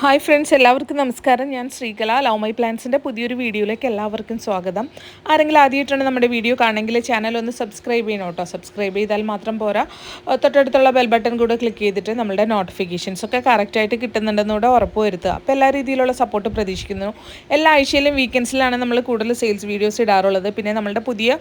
Hi friends എല്ലാവർക്കും നമസ്കാരം. ഞാൻ ശ്രീകല. ലവ് മൈ പ്ലാൻസിന്റെ പുതിയൊരു വീഡിയോയിലേക്ക് എല്ലാവർക്കും സ്വാഗതം. ആരെങ്കിലും ആദ്യമായിട്ടാണ് നമ്മുടെ വീഡിയോ കാണണമെങ്കിൽ ചാനൽ ഒന്ന് സബ്സ്ക്രൈബ് ചെയ്യണം കേട്ടോ. സബ്സ്ക്രൈബ് ചെയ്താൽ മാത്രം പോരാ. തൊട്ടടുത്തുള്ള ബെൽ ബട്ടൺ കൂടെ ക്ലിക്ക് ചെയ്തിട്ട് നമ്മുടെ നോട്ടിഫിക്കേഷൻസ് ഒക്കെ കറക്റ്റായിട്ട് കിട്ടുന്നുണ്ടെന്നൂടെ ഉറപ്പ് വരുത്തുക. അപ്പോൾ എല്ലാ രീതിയിലുള്ള സപ്പോർട്ട് പ്രതീക്ഷിക്കുന്നു. എല്ലാ ആഴ്ചയിലും വീക്കെൻഡ്സിലാണ് നമ്മൾ കൂടുതൽ സെയിൽസ് വീഡിയോസ് ഇടാറുള്ളത്. പിന്നെ നമ്മുടെ പുതിയ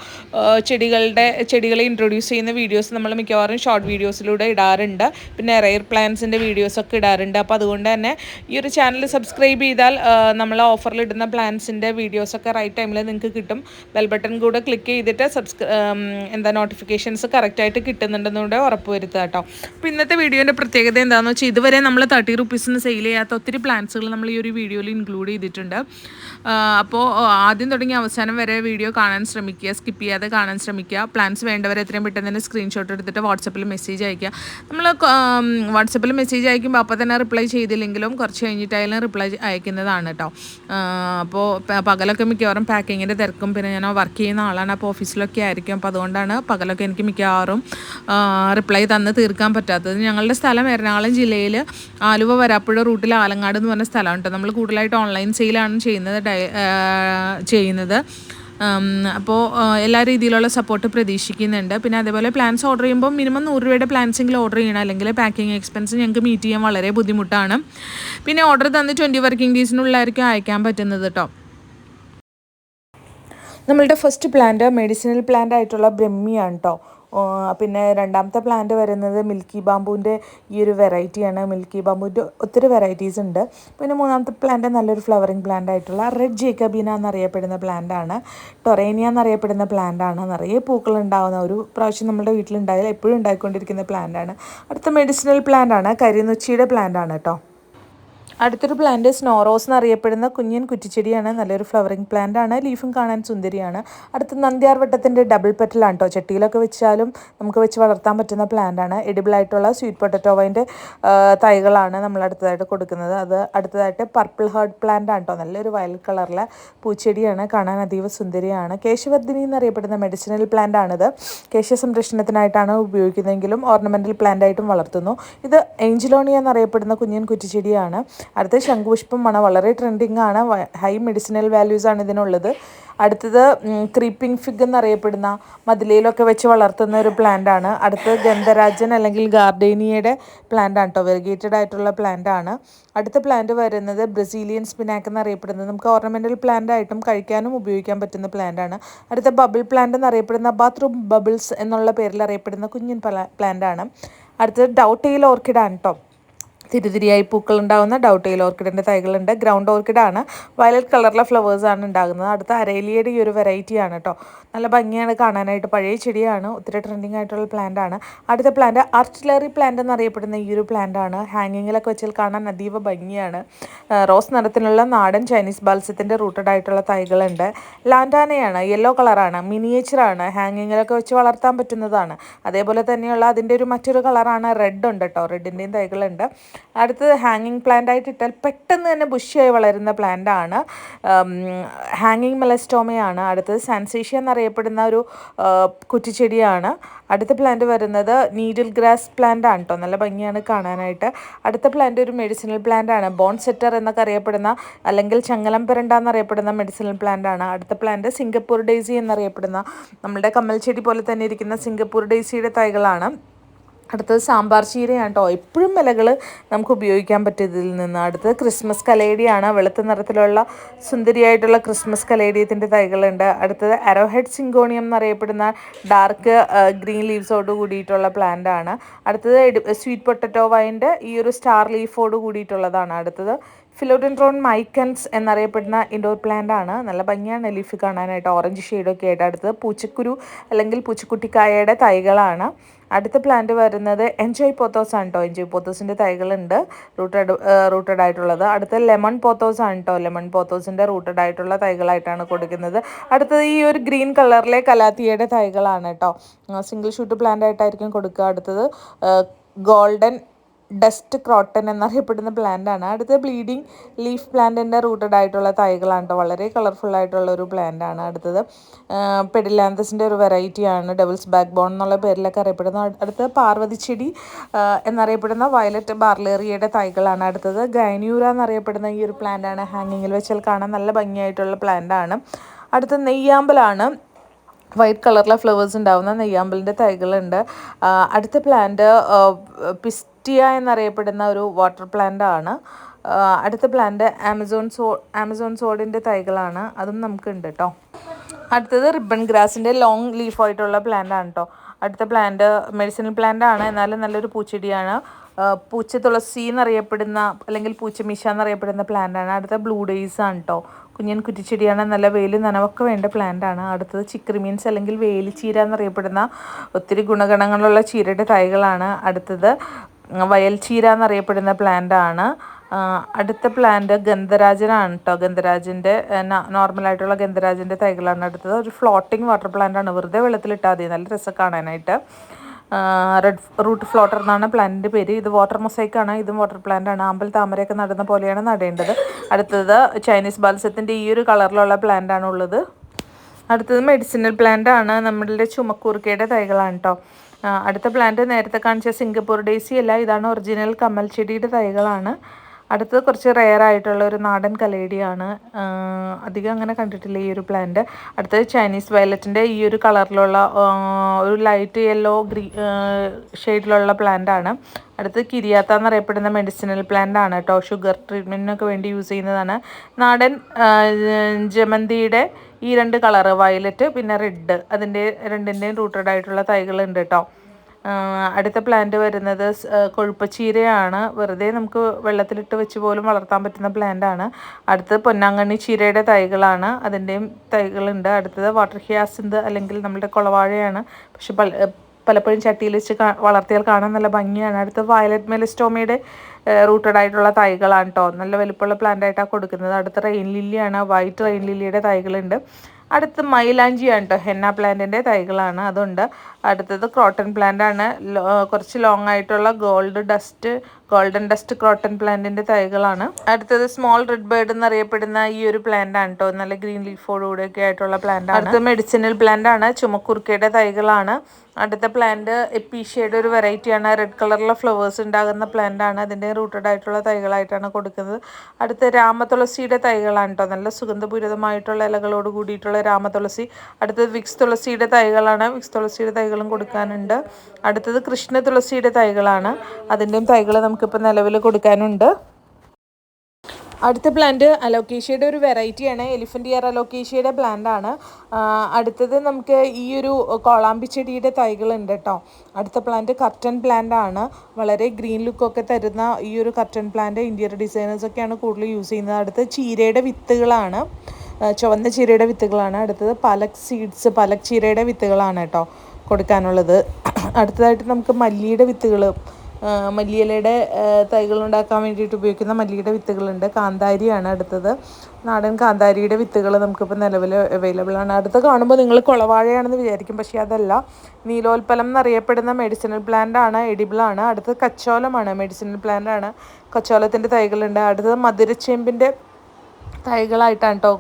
ചെടികളുടെ ചെടികളെ ഇൻട്രൊഡ്യൂസ് ചെയ്യുന്ന വീഡിയോസ് നമ്മൾ മിക്കവാറും ഷോർട്ട് വീഡിയോസിലൂടെ ഇടാറുണ്ട്. പിന്നെ റെയർ പ്ലാൻസിന്റെ വീഡിയോസൊക്കെ ഇടാറുണ്ട്. അപ്പോൾ അതുകൊണ്ട് തന്നെ ഈ ഒരു ചാനൽ സബ്സ്ക്രൈബ് ചെയ്താൽ നമ്മൾ ഓഫറിൽ ഇടുന്ന പ്ലാൻസിന്റെ വീഡിയോസൊക്കെ റൈറ്റ് ടൈമിൽ നിങ്ങൾക്ക് കിട്ടും. ബെൽ ബട്ടൺ കൂടെ ക്ലിക്ക് ചെയ്തിട്ട് സബ്സ്ക്രൈ എന്താ നോട്ടിഫിക്കേഷൻസ് കറക്റ്റായിട്ട് കിട്ടുന്നുണ്ടെന്നുകൂടെ ഉറപ്പ് വരുത്തുക കേട്ടോ അപ്പോൾ ഇന്നത്തെ വീഡിയോന്റെ പ്രത്യേകത എന്താണെന്ന് വെച്ചാൽ ഇതുവരെ നമ്മൾ തേർട്ടി റുപ്പീസിന് സെയിൽ ചെയ്യാത്ത ഒത്തിരി പ്ലാൻസുകൾ നമ്മൾ ഈ ഒരു വീഡിയോയിൽ ഇൻക്ലൂഡ് ചെയ്തിട്ടുണ്ട്. അപ്പോൾ ആദ്യം തുടങ്ങി അവസാനം വരെ വീഡിയോ കാണാൻ ശ്രമിക്കുക സ്കിപ്പ് ചെയ്യാതെ കാണാൻ ശ്രമിക്കുക. പ്ലാൻസ് വേണ്ടവരെ എത്രയും പെട്ടെന്ന് തന്നെ സ്ക്രീൻഷോട്ട് എടുത്തിട്ട് വാട്സപ്പിൽ മെസ്സേജ് അയക്കുക. നമ്മൾ വാട്സപ്പിൽ മെസ്സേജ് അയക്കുമ്പോൾ അപ്പോൾ തന്നെ റിപ്ലൈ ചെയ്തില്ലെങ്കിലും കുറച്ച് കഴിഞ്ഞിട്ടായാലും റിപ്ലൈ അയക്കുന്നതാണ് കേട്ടോ അപ്പോൾ പകലൊക്കെ മിക്കവാറും പാക്കിങ്ങിന്റെ തിരക്കും. പിന്നെ ഞാൻ വർക്ക് ചെയ്യുന്ന ആളാണ്. അപ്പോൾ ഓഫീസിലൊക്കെ ആയിരിക്കും. അപ്പോൾ അതുകൊണ്ടാണ് പകലൊക്കെ എനിക്ക് മിക്കവാറും റിപ്ലൈ തന്ന് തീർക്കാൻ പറ്റാത്തത്. ഞങ്ങളുടെ സ്ഥലം എറണാകുളം ജില്ലയിൽ ആലുവ വരാപ്പുഴ റൂട്ടിൽ ആലങ്ങാട് എന്ന് പറഞ്ഞ സ്ഥലമാണ് കേട്ടോ നമ്മൾ കൂടുതലായിട്ട് ഓൺലൈൻ സെയിലാണ് ചെയ്യുന്നത് ചെയ്യുന്നത്. അപ്പോൾ എല്ലാ രീതിയിലുള്ള സപ്പോർട്ട് പ്രതീക്ഷിക്കുന്നുണ്ട്. പിന്നെ അതേപോലെ പ്ലാൻസ് ഓർഡർ ചെയ്യുമ്പോൾ മിനിമം നൂറ് രൂപയുടെ പ്ലാൻസെങ്കിലും ഓർഡർ ചെയ്യണം. അല്ലെങ്കിൽ പാക്കിംഗ് എക്സ്പെൻസ് ഞങ്ങൾക്ക് മീറ്റ് ചെയ്യാൻ വളരെ ബുദ്ധിമുട്ടാണ്. പിന്നെ ഓർഡർ തന്ന് ട്വന്റി വർക്കിംഗ് ഡേയ്സിനുള്ളായിരിക്കും അയക്കാൻ പറ്റുന്നത് കേട്ടോ നമ്മളുടെ ഫസ്റ്റ് പ്ലാന്റ് മെഡിസിനൽ പ്ലാന്റ് ആയിട്ടുള്ള ബ്രഹ്മിയാണ് കേട്ടോ പിന്നെ രണ്ടാമത്തെ പ്ലാന്റ് വരുന്നത് മിൽക്കി ബാമ്പുവിന്റെ ഈ ഒരു വെറൈറ്റിയാണ് മിൽക്കി ബാമ്പുവിന്റെ ഒത്തിരി വെറൈറ്റീസ് ഉണ്ട്. പിന്നെ മൂന്നാമത്തെ പ്ലാന്റ് നല്ലൊരു ഫ്ലവറിങ് പ്ലാന്റ് ആയിട്ടുള്ള റെഡ് ജേക്കബീന എന്നറിയപ്പെടുന്ന പ്ലാന്റാണ് ടൊറേനിയ എന്നറിയപ്പെടുന്ന പ്ലാന്റാണ് നിറയെ പൂക്കൾ ഉണ്ടാകുന്ന ഒരു പ്രാവശ്യം നമ്മുടെ വീട്ടിലുണ്ടായാൽ എപ്പോഴും ഉണ്ടായിക്കൊണ്ടിരിക്കുന്ന പ്ലാന്റാണ് അടുത്ത മെഡിസിനൽ പ്ലാന്റാണ് കരിനുച്ചിയുടെ പ്ലാന്റാണ് കേട്ടോ. അടുത്തൊരു പ്ലാന്റ് സ്നോറോസ് എന്നറിയപ്പെടുന്ന കുഞ്ഞൻ കുറ്റിച്ചെടിയാണ്. നല്ലൊരു ഫ്ലവറിങ് പ്ലാന്റ് ആണ്. ലീഫും കാണാൻ സുന്ദരിയാണ്. അടുത്ത നന്ദ്യാർവട്ടത്തിന്റെ ഡബിൾ പെറ്റലാണ് കേട്ടോ ചട്ടിയിലൊക്കെ വെച്ചാലും നമുക്ക് വെച്ച് വളർത്താൻ പറ്റുന്ന പ്ലാന്റ് ആണ്. എഡിബിൾ ആയിട്ടുള്ള സ്വീറ്റ് പൊട്ടറ്റോവൈന്റെ തൈകളാണ് നമ്മൾ അടുത്തതായിട്ട് കൊടുക്കുന്നത്. അത് അടുത്തതായിട്ട് പർപ്പിൾ ഹേർഡ് പ്ലാന്റ് ആണ് കേട്ടോ നല്ലൊരു വയലറ്റ് കളറിലെ പൂച്ചെടിയാണ്. കാണാൻ അതീവ സുന്ദരിയാണ്. കേശവർദ്ധിനി എന്നറിയപ്പെടുന്ന മെഡിസിനൽ പ്ലാന്റ് ആണിത്. കേശ സംരക്ഷണത്തിനായിട്ടാണ് ഉപയോഗിക്കുന്നതെങ്കിലും ഓർണമെന്റൽ പ്ലാന്റ് ആയിട്ടും വളർത്തുന്നു. ഇത് ഏഞ്ചലോണി എന്നറിയപ്പെടുന്ന കുഞ്ഞൻ കുറ്റിച്ചെടിയാണ്. അടുത്ത ശംഖുപുഷ്പമാണ് വളരെ ട്രെൻഡിങ് ആണ്. ഹൈ മെഡിസിനൽ വാല്യൂസ് ആണ് ഇതിനുള്ളത്. അടുത്തത് ക്രീപ്പിംഗ് ഫിഗ് എന്നറിയപ്പെടുന്ന മതിലയിലൊക്കെ വെച്ച് വളർത്തുന്ന ഒരു പ്ലാന്റ് ആണ്. അടുത്തത് ഗന്ധരാജൻ അല്ലെങ്കിൽ ഗാർഡേനിയയുടെ പ്ലാന്റ് ആണ് കേട്ടോ വെറിഗേറ്റഡ് ആയിട്ടുള്ള പ്ലാന്റ് ആണ്. അടുത്ത പ്ലാന്റ് വരുന്നത് ബ്രസീലിയൻ സ്പിനാക്ക് എന്നറിയപ്പെടുന്നത്. നമുക്ക് ഓർണമെന്റൽ പ്ലാന്റ് ആയിട്ടും കഴിക്കാനും ഉപയോഗിക്കാൻ പറ്റുന്ന പ്ലാന്റ് ആണ്. അടുത്ത ബബിൾ പ്ലാന്റ് എന്നറിയപ്പെടുന്ന ബാത്റൂം ബബിൾസ് എന്നുള്ള പേരിൽ അറിയപ്പെടുന്ന കുഞ്ഞൻ പ്ലാന്റ് ആണ്. അടുത്തത് ഡൗട്ടെയിൽ ആണ് കേട്ടോ തിരിതിരിയായി പൂക്കൾ ഉണ്ടാകുന്ന ഡൗട്ടെയിൽ ഓർക്കിഡിന്റെ തൈകളുണ്ട്. ഗ്രൗണ്ട് ഓർക്കിഡാണ്. വയലറ്റ് കളറിലെ ഫ്ലവേഴ്സാണ് ഉണ്ടാകുന്നത്. അടുത്ത അരേലിയയുടെ ഈ ഒരു വെറൈറ്റിയാണ് കേട്ടോ നല്ല ഭംഗിയാണ് കാണാനായിട്ട്. പഴയ ചെടിയാണ്. ഒത്തിരി ട്രെൻഡിങ് ആയിട്ടുള്ള പ്ലാന്റ് ആണ്. അടുത്ത പ്ലാന്റ് ആർട്ടിലറി പ്ലാന്റ് എന്നറിയപ്പെടുന്ന ഈ ഒരു പ്ലാന്റ് ആണ്. ഹാങ്ങിങ്ങിലൊക്കെ വെച്ചാൽ കാണാൻ അതീവ ഭംഗിയാണ്. റോസ് നിറത്തിലുള്ള നാടൻ ചൈനീസ് ബാൽസ്യത്തിന്റെ റൂട്ടഡ് ആയിട്ടുള്ള തൈകളുണ്ട്. ലാൻഡാനയാണ്. യെല്ലോ കളറാണ് മിനിയേച്ചറാണ് ഹാങ്ങിങ്ങിലൊക്കെ വെച്ച് വളർത്താൻ പറ്റുന്നതാണ്. അതേപോലെ തന്നെയുള്ള അതിന്റെ ഒരു മറ്റൊരു കളറാണ് റെഡ് ഉണ്ട് കേട്ടോ റെഡിന്റെയും തൈകളുണ്ട്. അടുത്തത് ഹാങ്ങിങ് പ്ലാന്റ് ആയിട്ട് ഇട്ടാൽ പെട്ടെന്ന് തന്നെ ബുഷിയായി വളരുന്ന പ്ലാന്റ് ആണ്. ഹാങ്ങിങ് മെലസ്റ്റോമയാണ് അടുത്തത് സാൻസേഷ്യ എന്നറിയപ്പെടുന്ന ഒരു കുറ്റിച്ചെടിയാണ്. അടുത്ത പ്ലാന്റ് വരുന്നത് നീഡിൽ ഗ്രാസ് പ്ലാന്റ് ആണ് കേട്ടോ നല്ല ഭംഗിയാണ് കാണാനായിട്ട്. അടുത്ത പ്ലാന്റ് ഒരു മെഡിസിനൽ പ്ലാന്റ് ആണ്. ബോൺ സെറ്റർ എന്നൊക്കെ അറിയപ്പെടുന്ന അല്ലെങ്കിൽ ചങ്ങലം പെരണ്ട എന്നറിയപ്പെടുന്ന മെഡിസിനൽ പ്ലാന്റ് ആണ്. അടുത്ത പ്ലാന്റ് സിംഗപ്പൂർ ഡേസി എന്നറിയപ്പെടുന്ന നമ്മുടെ കമ്മൽ ചെടി പോലെ തന്നെ ഇരിക്കുന്ന സിംഗപ്പൂർ ഡേസിയുടെ തൈകളാണ്. അടുത്തത് സാമ്പാർ ചീരയാണ് കേട്ടോ എപ്പോഴും ഇലകൾ നമുക്ക് ഉപയോഗിക്കാൻ പറ്റിയതിൽ നിന്ന്. അടുത്തത് ക്രിസ്മസ് കലേഡിയാണ് വെളുത്ത നിറത്തിലുള്ള സുന്ദരിയായിട്ടുള്ള ക്രിസ്മസ് കലേഡിയത്തിന്റെ തൈകളുണ്ട്. അടുത്തത് അരോഹെഡ് സിങ്കോണിയം എന്നറിയപ്പെടുന്ന ഡാർക്ക് ഗ്രീൻ ലീവ്സോട് കൂടിയിട്ടുള്ള പ്ലാന്റ് ആണ്. അടുത്തത് സ്വീറ്റ് പൊട്ടറ്റോ വൈന്റെ ഈ ഒരു സ്റ്റാർ ലീഫോട് കൂടിയിട്ടുള്ളതാണ്. അടുത്തത് ഫിലോഡൻട്രോൺ മൈക്കൻസ് എന്നറിയപ്പെടുന്ന ഇൻഡോർ പ്ലാന്റ് ആണ്. നല്ല ഭംഗിയാണ് ലീഫ് കാണാനായിട്ട്. ഓറഞ്ച് ഷെയ്ഡൊക്കെ ആയിട്ട് അടുത്തത് പൂച്ചക്കുരു അല്ലെങ്കിൽ പൂച്ചക്കുട്ടിക്കായയുടെ തൈകളാണ്. അടുത്ത പ്ലാന്റ് വരുന്നത് എൻജോയ് പോത്തോസ് ആണ് കേട്ടോ എൻജോയ് പോത്തോസിന്റെ തൈകളുണ്ട്. റൂട്ടഡ് റൂട്ടഡ് ആയിട്ടുള്ളത്. അടുത്ത ലെമൺ പോത്തോസ് ആണ് കേട്ടോ ലെമൺ പോത്തോസിന്റെ റൂട്ടഡ് ആയിട്ടുള്ള തൈകളായിട്ടാണ് കൊടുക്കുന്നത്. അടുത്തത് ഈ ഒരു ഗ്രീൻ കളറിലെ കലാത്തിയയുടെ തൈകളാണ് കേട്ടോ സിംഗിൾ ഷൂട്ട് പ്ലാന്റ് ആയിട്ടായിരിക്കും കൊടുക്കുക. അടുത്തത് ഗോൾഡൻ ഡസ്റ്റ് ക്രോട്ടൺ എന്നറിയപ്പെടുന്ന പ്ലാന്റ് ആണ്. അടുത്ത ബ്ലീഡിംഗ് ലീഫ് പ്ലാന്റിന്റെ റൂട്ടഡ് ആയിട്ടുള്ള തൈകളാണ് വളരെ കളർഫുൾ ആയിട്ടുള്ള ഒരു പ്ലാന്റ് ആണ് അടുത്തത്. പെഡിലാന്തസിന്റെ ഒരു വെറൈറ്റിയാണ് ഡബിൾസ് ബാക്ക് ബോൺ എന്നുള്ള പേരിലൊക്കെ അറിയപ്പെടുന്ന അടുത്തത് പാർവതി ചെടി എന്നറിയപ്പെടുന്ന വയലറ്റ് ബാർലേറിയയുടെ തൈകളാണ് അടുത്തത്. ഗൈന്യൂര എന്നറിയപ്പെടുന്ന ഈ ഒരു പ്ലാന്റ് ആണ്. ഹാങ്ങിങ്ങിൽ വെച്ചാൽ കാണാൻ നല്ല ഭംഗിയായിട്ടുള്ള പ്ലാന്റ് ആണ്. അടുത്ത നെയ്യാമ്പലാണ് വൈറ്റ് കളറിലെ ഫ്ലവേഴ്സ് ഉണ്ടാവുന്ന നെയ്യാമ്പലിന്റെ തൈകളുണ്ട്. അടുത്ത പ്ലാന്റ് പിസ്റ്റിയ എന്നറിയപ്പെടുന്ന ഒരു വാട്ടർ പ്ലാന്റ് ആണ്. ആ, അടുത്ത പ്ലാന്റ് ആമസോൺ സോ ആമസോൺ സോഡിന്റെ തൈകളാണ്. അതും നമുക്കുണ്ട് കേട്ടോ അടുത്തത് റിബൺ ഗ്രാസിന്റെ ലോങ് ലീഫായിട്ടുള്ള പ്ലാന്റാണ് കേട്ടോ അടുത്ത പ്ലാന്റ് മെഡിസിനൽ പ്ലാന്റ് ആണ്. എന്നാലും നല്ലൊരു പൂച്ചെടിയാണ്. പൂച്ച തുളസി എന്നറിയപ്പെടുന്ന അല്ലെങ്കിൽ പൂച്ചമീശ എന്നറിയപ്പെടുന്ന പ്ലാന്റ് ആണ്. അടുത്ത ബ്ലൂ ഡേയ്സ് ആണ് കേട്ടോ കുഞ്ഞൻ കുറ്റിച്ചെടിയാണ്. നല്ല വെയിൽ നനവൊക്കെ വേണ്ട പ്ലാന്റ് ആണ്. അടുത്തത് ചിക്കറി മീൻസ് അല്ലെങ്കിൽ വേലിച്ചീര എന്നറിയപ്പെടുന്ന ഒത്തിരി ഗുണഗണങ്ങളുള്ള ചീരയുടെ തൈകളാണ്. അടുത്തത് വയൽ ചീര എന്നറിയപ്പെടുന്ന പ്ലാന്റ് ആണ്. അടുത്ത പ്ലാന്റ് ഗന്ധരാജനാണ് കേട്ടോ ഗന്ധരാജന്റെ നോർമലായിട്ടുള്ള ഗന്ധരാജന്റെ തൈകളാണ് അടുത്തത്. ഒരു ഫ്ലോട്ടിംഗ് വാട്ടർ പ്ലാന്റ് ആണ്. വെറുതെ വെള്ളത്തിലിട്ടാൽ മതി. നല്ല രസം കാണാനായിട്ട്. റെഡ് റൂട്ട് ഫ്ലോട്ടർ എന്നാണ് പ്ലാന്റിന്റെ പേര്. ഇത് വാട്ടർ മൊസൈക്കാണ് ഇതും വാട്ടർ പ്ലാന്റ് ആണ്. ആമ്പൽ താമരയൊക്കെ നടുന്ന പോലെയാണ് നടേണ്ടത്. അടുത്തത് ചൈനീസ് ബാൽസത്തിന്റെ ഈ ഒരു കളറിലുള്ള പ്ലാന്റ് ഉള്ളത്. അടുത്തത് മെഡിസിനൽ പ്ലാന്റ് ആണ്. നമ്മളുടെ ചുമക്കൂർക്കയുടെ തൈകളാണ് കേട്ടോ അടുത്ത പ്ലാന്റ് നേരത്തെ കാണിച്ച സിംഗപ്പൂർ ഡേസി അല്ല ഇതാണ് ഒറിജിനൽ കമ്മൽ ചെടിയുടെ തൈകളാണ്. അടുത്തത് കുറച്ച് റെയർ ആയിട്ടുള്ള ഒരു നാടൻ കലേഡിയാണ് അധികം അങ്ങനെ കണ്ടിട്ടില്ല ഈ ഒരു പ്ലാന്റ് അടുത്തത് ചൈനീസ് വയലറ്റിന്റെ ഈ ഒരു കളറിലുള്ള ഒരു ലൈറ്റ് യെല്ലോ ഗ്രീ ഷെയ്ഡിലുള്ള പ്ലാന്റാണ് അടുത്തത് കിരിയാത്ത എന്നറിയപ്പെടുന്ന മെഡിസിനൽ പ്ലാന്റ് ആണ് കേട്ടോ. ഷുഗർ ട്രീറ്റ്മെന്റിനൊക്കെ വേണ്ടി യൂസ് ചെയ്യുന്നതാണ്. നാടൻ ജമന്തിയുടെ ഈ രണ്ട് കളറ് വയലറ്റ് പിന്നെ റെഡ് അതിന്റെ രണ്ടിന്റെയും റൂട്ടഡ് ആയിട്ടുള്ള തൈകളുണ്ട് കേട്ടോ. അടുത്ത പ്ലാന്റ് വരുന്നത് കൊഴുപ്പച്ചീരയാണ്. വെറുതെ നമുക്ക് വെള്ളത്തിലിട്ട് വെച്ച് പോലും വളർത്താൻ പറ്റുന്ന പ്ലാന്റാണ് അടുത്തത് പൊന്നാങ്കണ്ണി ചീരയുടെ തൈകളാണ്. അതിന്റെയും തൈകളുണ്ട്. അടുത്തത് വാട്ടർ ഹിയാസിന്ത് അല്ലെങ്കിൽ നമ്മുടെ കുളവാഴയാണ്. പക്ഷെ പല പലപ്പോഴും ചട്ടിയിൽ വെച്ച് വളർത്തിയാൽ കാണാൻ നല്ല ഭംഗിയാണ്. അടുത്ത വയലറ്റ് മെലിസ്റ്റോമയുടെ റൂട്ടഡ് ആയിട്ടുള്ള തൈകളാണ് കേട്ടോ നല്ല വലിപ്പമുള്ള പ്ലാന്റ് ആയിട്ടാണ് കൊടുക്കുന്നത്. അടുത്ത റെയിൻ ലില്ലിയാണ് വൈറ്റ് റെയിൻ ലില്ലിയുടെ തൈകളുണ്ട്. അടുത്ത് മൈലാഞ്ചിയാണ് കേട്ടോ ഹെന്ന പ്ലാന്റിന്റെ തൈകളാണ്. അതുണ്ട്. അടുത്തത് ക്രോട്ടൺ പ്ലാന്റ് ആണ്. കുറച്ച് ലോങ് ആയിട്ടുള്ള gold dust golden dust croton പ്ലാന്റിന്റെ തൈകളാണ്. അടുത്തത് സ്മോൾ റെഡ് ബേർഡ് എന്നറിയപ്പെടുന്ന ഈ ഒരു പ്ലാന്റ് ആണ് കേട്ടോ നല്ല ഗ്രീൻ ലീഫോടുകൂടെയൊക്കെ ആയിട്ടുള്ള പ്ലാന്റ് ആണ്. അടുത്ത മെഡിസിനൽ പ്ലാന്റ് ആണ്. ചുമക്കുറുക്കയുടെ തൈകളാണ്. അടുത്ത പ്ലാന്റ് എപ്പീഷ്യയുടെ ഒരു വെറൈറ്റിയാണ് റെഡ് കളറിലെ ഫ്ലവേഴ്സ് ഉണ്ടാകുന്ന പ്ലാന്റ് ആണ്. അതിന്റെ റൂട്ടഡ് ആയിട്ടുള്ള തൈകളായിട്ടാണ് കൊടുക്കുന്നത്. അടുത്ത രാമതുളസിയുടെ തൈകളാണ് കേട്ടോ നല്ല സുഗന്ധപൂരിതമായിട്ടുള്ള ഇലകളോട് കൂടിയിട്ടുള്ള രാമതുളസി. അടുത്തത് വിക്സ് തുളസിയുടെ തൈകളാണ്. വിക്സ് തുളസിയുടെ തൈകളും കൊടുക്കാനുണ്ട്. അടുത്തത് കൃഷ്ണ തുളസിയുടെ തൈകളാണ്. അതിന്റെയും തൈകൾ നമുക്കിപ്പോൾ നിലവിൽ കൊടുക്കാനുണ്ട്. അടുത്ത പ്ലാന്റ് അലോക്കേഷ്യയുടെ ഒരു വെറൈറ്റിയാണ് എലിഫന്റ് ഇയർ അലോക്കേഷ്യയുടെ ആണ്. അടുത്തത് നമുക്ക് ഈ ഒരു കോളാമ്പി ചെടിയുടെ തൈകളുണ്ട് കേട്ടോ. അടുത്ത പ്ലാന്റ് കർട്ടൻ പ്ലാന്റ് ആണ്. വളരെ ഗ്രീൻ ലുക്കൊക്കെ തരുന്ന ഈ ഒരു കർട്ടൻ പ്ലാന്റ് ഇന്റീരിയർ ഡിസൈനേഴ്സൊക്കെയാണ് കൂടുതൽ യൂസ് ചെയ്യുന്നത്. അടുത്ത് ചീരയുടെ വിത്തുകളാണ്. ചുവന്ന ചീരയുടെ വിത്തുകളാണ്. അടുത്തത് പലക് സീഡ്സ് പലക് ചീരയുടെ വിത്തുകളാണ് കേട്ടോ. കൊടുക്കാനുള്ളത്. അടുത്തതായിട്ട് നമുക്ക് മല്ലിയുടെ വിത്തുകൾ മല്ലിയിലയുടെ തൈകൾ ഉണ്ടാക്കാൻ വേണ്ടിയിട്ട് ഉപയോഗിക്കുന്ന മല്ലിയുടെ വിത്തുകളുണ്ട്. കാന്താരിയാണ് അടുത്തത്. നാടൻ കാന്താരിയുടെ വിത്തുകൾ നമുക്കിപ്പോൾ നിലവിൽ അവൈലബിൾ ആണ്. അടുത്ത് കാണുമ്പോൾ നിങ്ങൾ കുളവാഴയാണെന്ന് വിചാരിക്കും പക്ഷേ അതല്ല. നീലോൽപ്പലം എന്നറിയപ്പെടുന്ന മെഡിസിനൽ പ്ലാന്റ് ആണ് എഡിബിൾ ആണ്. അടുത്തത് കച്ചോലമാണ് മെഡിസിനൽ പ്ലാന്റ് ആണ്. കച്ചോലത്തിന്റെ തൈകളുണ്ട്. അടുത്തത് മധുരച്ചേമ്പിന്റെ തൈകളായിട്ടാണ് കേട്ടോ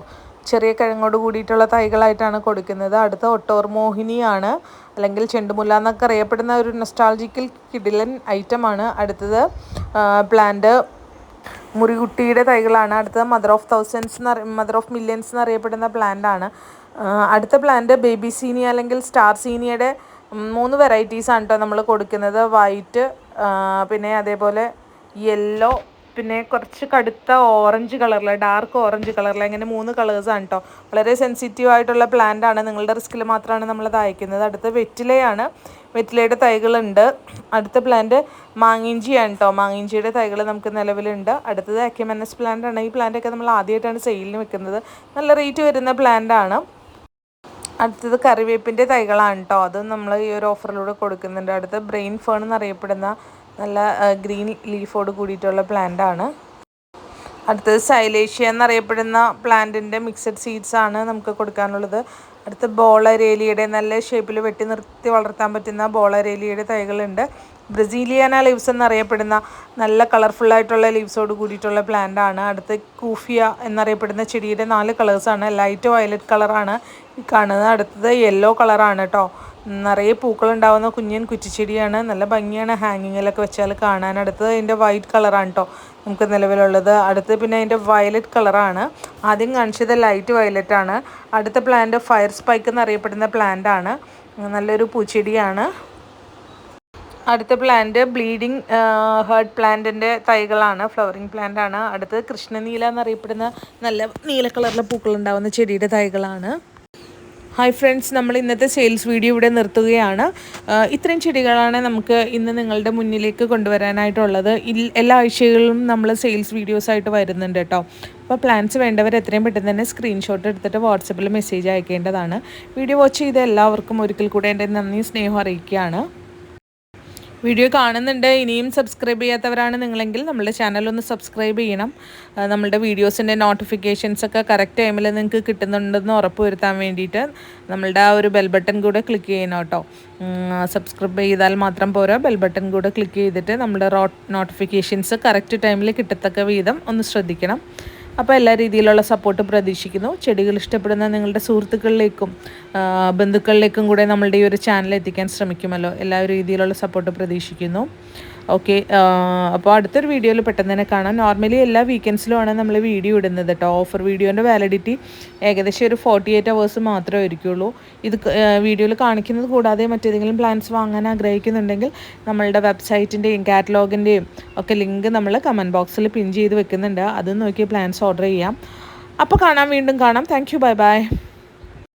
ചെറിയ കിഴങ്ങോട് കൂടിയിട്ടുള്ള തൈകളായിട്ടാണ് കൊടുക്കുന്നത്. അടുത്ത ഒട്ടോർ മോഹിനിയാണ്. അല്ലെങ്കിൽ ചെണ്ടുമുല്ല എന്നൊക്കെ അറിയപ്പെടുന്ന ഒരു നൊസ്റ്റാൾജിക്കൽ കിഡിലൻ ഐറ്റമാണ് അടുത്തത് പ്ലാന്റ് മുറികുട്ടിയുടെ തൈകളാണ്. അടുത്തത് മദർ ഓഫ് തൗസൻഡ്സ് എന്ന് മദർ ഓഫ് മില്യൻസ് എന്നറിയപ്പെടുന്ന പ്ലാന്റ് ആണ്. അടുത്ത പ്ലാന്റ് ബേബി സീനിയ അല്ലെങ്കിൽ സ്റ്റാർ സീനിയയുടെ മൂന്ന് വെറൈറ്റീസ് ആണ് കേട്ടോ നമ്മൾ കൊടുക്കുന്നത്. വൈറ്റ് പിന്നെ അതേപോലെ യെല്ലോ പിന്നെ കുറച്ച് കടുത്ത ഓറഞ്ച് കളറിൽ ഡാർക്ക് ഓറഞ്ച് കളറിൽ അങ്ങനെ മൂന്ന് കളേഴ്സാണ് കേട്ടോ വളരെ സെൻസിറ്റീവ് ആയിട്ടുള്ള പ്ലാന്റ് ആണ്. നിങ്ങളുടെ റിസ്കിൽ മാത്രമാണ് നമ്മളത് അയക്കുന്നത്. അടുത്ത വെറ്റിലയാണ്. വെറ്റിലയുടെ തൈകളുണ്ട്. അടുത്ത പ്ലാന്റ് മാങ്ങിഞ്ചിയാണ് കേട്ടോ മാങ്ങിഞ്ചിയുടെ തൈകൾ നമുക്ക് നിലവിലുണ്ട്. അടുത്തത് അക്യമനസ് പ്ലാന്റ് ആണ്. ഈ പ്ലാന്റൊക്കെ നമ്മൾ ആദ്യമായിട്ടാണ് സെയിലിന് വെക്കുന്നത്. നല്ല റേറ്റ് വരുന്ന പ്ലാന്റ് ആണ്. അടുത്തത് കറിവേപ്പിന്റെ തൈകളാണ് കേട്ടോ അത് നമ്മൾ ഈ ഒരു ഓഫറിലൂടെ കൊടുക്കുന്നുണ്ട്. അടുത്ത ബ്രെയിൻ ഫേൺ എന്നറിയപ്പെടുന്ന നല്ല ഗ്രീൻ ലീഫോട് കൂടിയിട്ടുള്ള ആണ്. അടുത്തത് സൈലേഷ്യ എന്നറിയപ്പെടുന്ന പ്ലാന്റിന്റെ മിക്സഡ് സീഡ്സ് ആണ് നമുക്ക് കൊടുക്കാനുള്ളത്. അടുത്ത ബോളരേലിയുടെ നല്ല ഷേപ്പിൽ വെട്ടി നിർത്തി വളർത്താൻ പറ്റുന്ന ബോളരേലിയുടെ തൈകളുണ്ട്. ബ്രസീലിയാന ലീവ്സ് എന്നറിയപ്പെടുന്ന നല്ല കളർഫുള്ളായിട്ടുള്ള ലീവ്സോട് കൂടിയിട്ടുള്ള പ്ലാന്റ് ആണ്. അടുത്ത് കൂഫിയ എന്നറിയപ്പെടുന്ന ചെടിയുടെ നാല് കളേഴ്സാണ് ലൈറ്റ് വയലറ്റ് കളറാണ് ഈ കാണുന്നത് അടുത്തത് യെല്ലോ കളറാണ് കേട്ടോ നിറയെ പൂക്കളുണ്ടാവുന്ന കുഞ്ഞൻ കുറ്റിച്ചെടിയാണ്. നല്ല ഭംഗിയാണ് ഹാങ്ങിങ്ങിലൊക്കെ വെച്ചാൽ കാണാൻ. അടുത്തത് അതിന്റെ വൈറ്റ് കളറാണ് കേട്ടോ നമുക്ക് നിലവിലുള്ളത്. അടുത്ത് പിന്നെ അതിന്റെ വയലറ്റ് കളറാണ് ആദ്യം കാണിച്ചത് ലൈറ്റ് വയലറ്റ് ആണ്. അടുത്ത പ്ലാന്റ് ഫയർ സ്പൈക്ക് എന്നറിയപ്പെടുന്ന പ്ലാന്റ് ആണ്. നല്ലൊരു പൂച്ചെടിയാണ്. അടുത്ത പ്ലാന്റ് ബ്ലീഡിങ് ഹേർട്ട് പ്ലാന്റിന്റെ തൈകളാണ്. ഫ്ലവറിങ് പ്ലാന്റ് ആണ്. അടുത്തത് കൃഷ്ണനീല എന്നറിയപ്പെടുന്ന നല്ല നീല കളറിലെ പൂക്കളുണ്ടാവുന്ന ചെടിയുടെ തൈകളാണ്. ഹായ് ഫ്രണ്ട്സ് നമ്മൾ ഇന്നത്തെ സെയിൽസ് വീഡിയോ ഇവിടെ നിർത്തുകയാണ്. ഇത്രയും ചെടികളാണ് നമുക്ക് ഇന്ന് നിങ്ങളുടെ മുന്നിലേക്ക് കൊണ്ടുവരാനായിട്ടുള്ളത്. എല്ലാ ആഴ്ചകളിലും നമ്മൾ സെയിൽസ് വീഡിയോസായിട്ട് വരുന്നുണ്ട് കേട്ടോ. അപ്പോൾ പ്ലാൻസ് വേണ്ടവർ എത്രയും പെട്ടെന്ന് തന്നെ സ്ക്രീൻഷോട്ട് എടുത്തിട്ട് വാട്സപ്പിൽ മെസ്സേജ് അയക്കേണ്ടതാണ്. വീഡിയോ വാച്ച് ചെയ്ത എല്ലാവർക്കും ഒരിക്കൽ കൂടെ എന്റെ നന്ദി സ്നേഹം അറിയിക്കുകയാണ്. വീഡിയോ കാണുന്നുണ്ട് ഇനിയും സബ്സ്ക്രൈബ് ചെയ്യാത്തവരാണ് നിങ്ങളെങ്കിൽ നമ്മളുടെ ചാനൽ ഒന്ന് സബ്സ്ക്രൈബ് ചെയ്യണം. നമ്മളുടെ വീഡിയോസിന്റെ നോട്ടിഫിക്കേഷൻസ് ഒക്കെ കറക്റ്റ് ടൈമിൽ നിങ്ങൾക്ക് കിട്ടുന്നുണ്ടെന്ന് ഉറപ്പ് വരുത്താൻ വേണ്ടിയിട്ട് നമ്മളുടെ ആ ഒരു ബെൽ ബട്ടൺ കൂടെ ക്ലിക്ക് ചെയ്യണം കേട്ടോ. സബ്സ്ക്രൈബ് ചെയ്താൽ മാത്രം പോരാ ബെൽ ബട്ടൺ കൂടെ ക്ലിക്ക് ചെയ്തിട്ട് നമ്മുടെ നോട്ടിഫിക്കേഷൻസ് കറക്റ്റ് ടൈമിൽ കിട്ടത്തക്ക വിധം ഒന്ന് ശ്രദ്ധിക്കണം. അപ്പോൾ എല്ലാ രീതിയിലുള്ള സപ്പോർട്ടും പ്രതീക്ഷിക്കുന്നു. ചെടികൾ ഇഷ്ടപ്പെടുന്ന നിങ്ങളുടെ സുഹൃത്തുക്കളിലേക്കും ബന്ധുക്കളിലേക്കും കൂടെ നമ്മളുടെ ഈ ഒരു ചാനൽ എത്തിക്കാൻ ശ്രമിക്കുമല്ലോ. എല്ലാ രീതിയിലുള്ള സപ്പോർട്ട് പ്രതീക്ഷിക്കുന്നു. ഓക്കെ അപ്പോൾ അടുത്തൊരു വീഡിയോയിൽ പെട്ടെന്ന് തന്നെ കാണാം. നോർമലി എല്ലാ വീക്കെൻഡ്സിലുമാണ് നമ്മൾ വീഡിയോ ഇടുന്നത് കേട്ടോ ഓഫർ വീഡിയോന്റെ വാലിഡിറ്റി ഏകദേശം ഒരു ഫോർട്ടി എയ്റ്റ് അവേഴ്സ് മാത്രമേ ഇരിക്കുള്ളൂ ഇത് വീഡിയോയിൽ കാണിക്കുന്നത് കൂടാതെ മറ്റേതെങ്കിലും പ്ലാൻസ് വാങ്ങാൻ ആഗ്രഹിക്കുന്നുണ്ടെങ്കിൽ നമ്മളുടെ വെബ്സൈറ്റിന്റെയും കാറ്റലോഗിന്റെയും ഒക്കെ ലിങ്ക് നമ്മൾ കമന്റ് ബോക്സിൽ പിൻ ചെയ്ത് വെക്കുന്നുണ്ട്. അത് നോക്കി പ്ലാൻസ് ഓർഡർ ചെയ്യാം. അപ്പോൾ കാണാം വീണ്ടും കാണാം. Thank bye bye